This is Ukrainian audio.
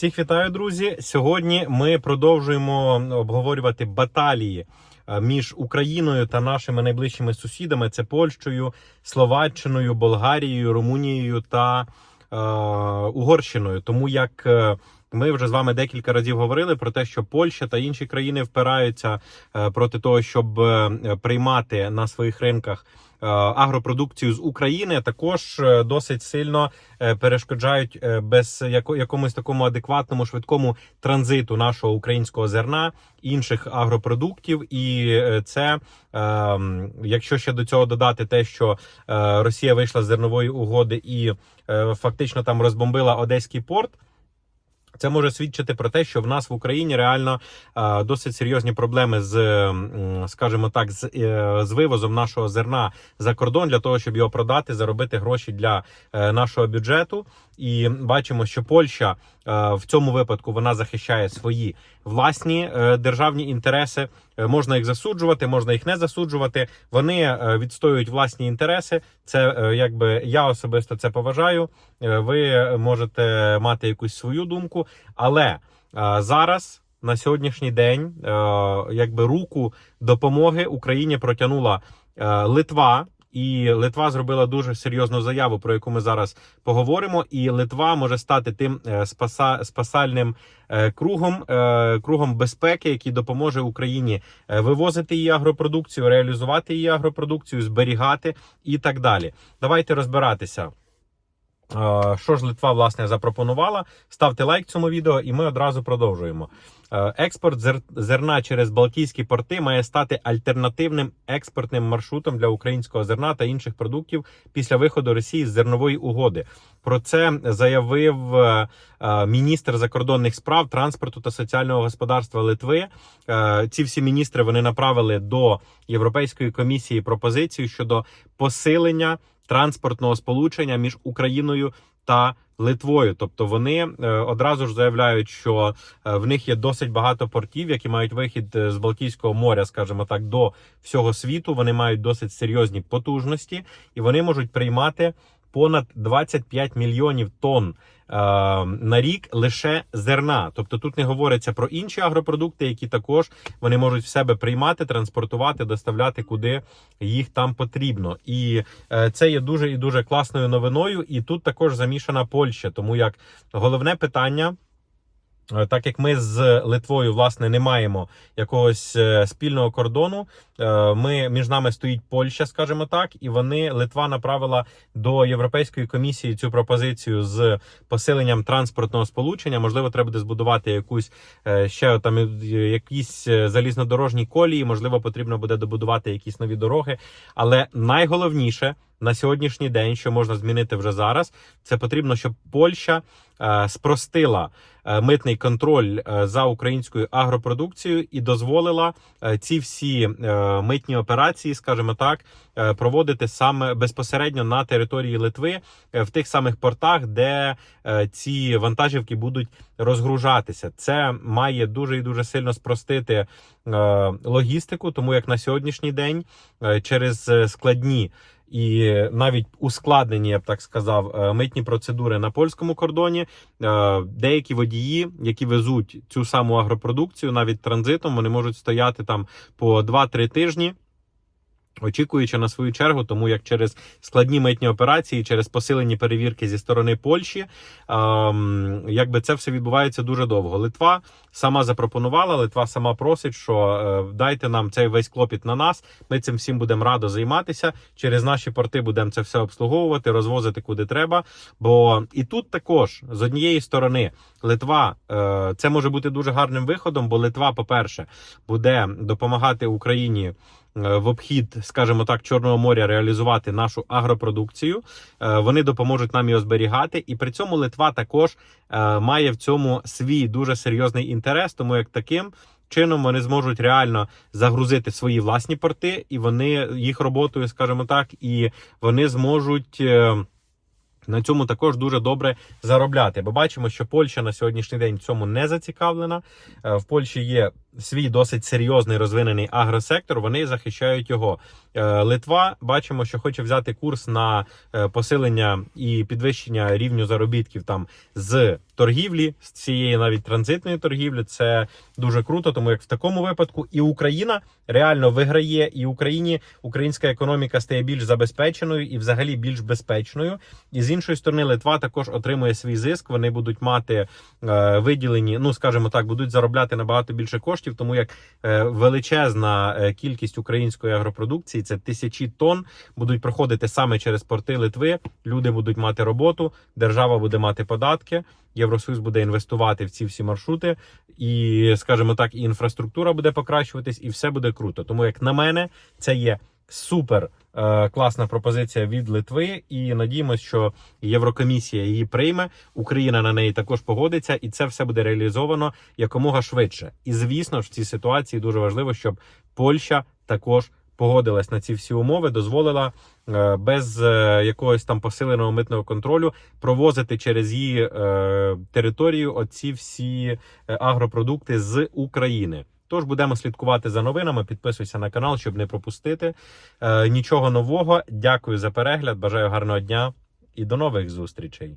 Всіх вітаю, друзі. Сьогодні ми продовжуємо обговорювати баталії е, між Україною та нашими найближчими сусідами: це Польщею, Словаччиною, Болгарією, Румунією та е, Угорщиною. Тому як е, ми вже з вами декілька разів говорили про те, що Польща та інші країни впираються е, проти того, щоб е, приймати на своїх ринках е, агропродукцію з України, також досить сильно перешкоджають без яко- якомусь такому адекватному швидкому транзиту нашого українського зерна інших агропродуктів. І це, е, якщо ще до цього додати те, що Росія вийшла з зернової угоди і фактично там розбомбила Одеський порт. Це може свідчити про те, що в нас в Україні реально досить серйозні проблеми з, скажімо так, з, е, з вивозом нашого зерна за кордон для того, щоб його продати, заробити гроші для е, нашого бюджету. І бачимо, що Польща е, в цьому випадку вона захищає свої власні державні інтереси. Е, Можна їх засуджувати, можна їх не засуджувати. Вони е, відстоюють власні інтереси. Це е, якби я особисто це поважаю. Ви можете мати якусь свою думку, але зараз. На сьогоднішній день, якби руку допомоги Україні протягнула Литва, і Литва зробила дуже серйозну заяву, про яку ми зараз поговоримо. І Литва може стати тим е, спаса, спасальним е, кругом, е, кругом безпеки, який допоможе Україні вивозити її агропродукцію, реалізувати її агропродукцію, зберігати і так далі. Давайте розбиратися. Що ж Литва власне запропонувала? Ставте лайк цьому відео, і ми одразу продовжуємо. Е, Експорт зерна через Балтійські порти має стати альтернативним експортним маршрутом для українського зерна та інших продуктів після виходу Росії з зернової угоди. Про це заявив е, е, міністр закордонних справ, транспорту та соціального господарства Литви. Ці всі міністри вони направили до Європейської комісії пропозицію щодо посилення транспортного сполучення між Україною та Литвою. Тобто вони е, одразу ж заявляють, що е, в них є досить багато портів, які мають вихід е, з Балтійського моря, скажімо так, до всього світу. Вони мають досить серйозні потужності, і вони можуть приймати понад 25 мільйонів тонн. е, На рік лише зерна, тобто тут не говориться про інші агропродукти, які також вони можуть в себе приймати, транспортувати, доставляти куди їх там потрібно. І е, це є дуже і дуже класною новиною. І тут також замішана Польща, тому як головне питання. Е, Так як ми з Литвою власне не маємо якогось е, спільного кордону, е, ми між нами стоїть Польща, скажімо так, і вони Литва направила до Європейської комісії цю пропозицію з посиленням транспортного сполучення. Можливо, треба буде збудувати якусь ще там якісь залізнодорожні колії. Можливо, потрібно буде добудувати якісь нові дороги. Але найголовніше на сьогоднішній день, що можна змінити вже зараз, це потрібно, щоб Польща спростила е, митний контроль е, за українською агропродукцією і дозволила е, ці всі е, митні операції, скажімо так, е, проводити саме безпосередньо на території Литви е, в тих самих портах, де е, ці вантажівки будуть розгружатися. Це має дуже і дуже сильно спростити е, логістику, тому як на сьогоднішній день е, через е, складні. І навіть ускладнені, я б так сказав, е, митні процедури на польському кордоні. Е, Деякі водії, які везуть цю саму агропродукцію, навіть транзитом, вони можуть стояти там по 2-3 тижні. Очікуючи на свою чергу, тому як через складні митні операції, через посилені перевірки зі сторони Польщі, ем, якби це все відбувається дуже довго. Литва сама запропонувала, Литва сама просить, що е, дайте нам цей весь клопіт на нас. Ми цим всім будемо радо займатися. Через наші порти будемо це все обслуговувати, розвозити куди треба. Бо і тут також з однієї сторони Литва е, це може бути дуже гарним виходом, бо Литва, по-перше, буде допомагати Україні в обхід, скажімо так, Чорного моря реалізувати нашу агропродукцію. Е, Вони допоможуть нам його зберігати, і при цьому Литва також е, має в цьому свій дуже серйозний інтерес, тому як таким. Чином вони зможуть реально загрузити свої власні порти, і вони їх роботою, скажімо так, і вони зможуть е, на цьому також дуже добре заробляти. Бо бачимо, що Польща на сьогоднішній день в цьому не зацікавлена. Е, В Польщі є свій досить серйозний розвинений агросектор. Вони захищають його. Е, Литва бачимо, що хоче взяти курс на е, посилення і підвищення рівню заробітків там з торгівлі, з цієї навіть транзитної торгівлі. Це дуже круто, тому як в такому випадку і Україна реально виграє, і Україні українська економіка стає більш забезпеченою і взагалі більш безпечною. І з іншої сторони, Литва також отримує свій зиск. Вони будуть мати е, виділені, ну скажімо так, будуть заробляти набагато більше коштів, тому як е, величезна е, кількість української агропродукції, це тисячі тонн, будуть проходити саме через порти Литви. Люди будуть мати роботу, держава буде мати податки. Євросоюз буде інвестувати в ці всі маршрути, і, скажімо так, і інфраструктура буде покращуватись, і все буде круто. Тому, як на мене, це є супер е, класна пропозиція від Литви, і надіємося, що Єврокомісія її прийме. Україна на неї також погодиться, і це все буде реалізовано якомога швидше. І звісно в цій ситуації дуже важливо, щоб Польща також. Погодилась на ці всі умови, дозволила е, без е, якогось там посиленого митного контролю провозити через її е, територію оці всі агропродукти з України. Тож будемо слідкувати за новинами. Підписуйся на канал, щоб не пропустити е, нічого нового. Дякую за перегляд. Бажаю гарного дня і до нових зустрічей.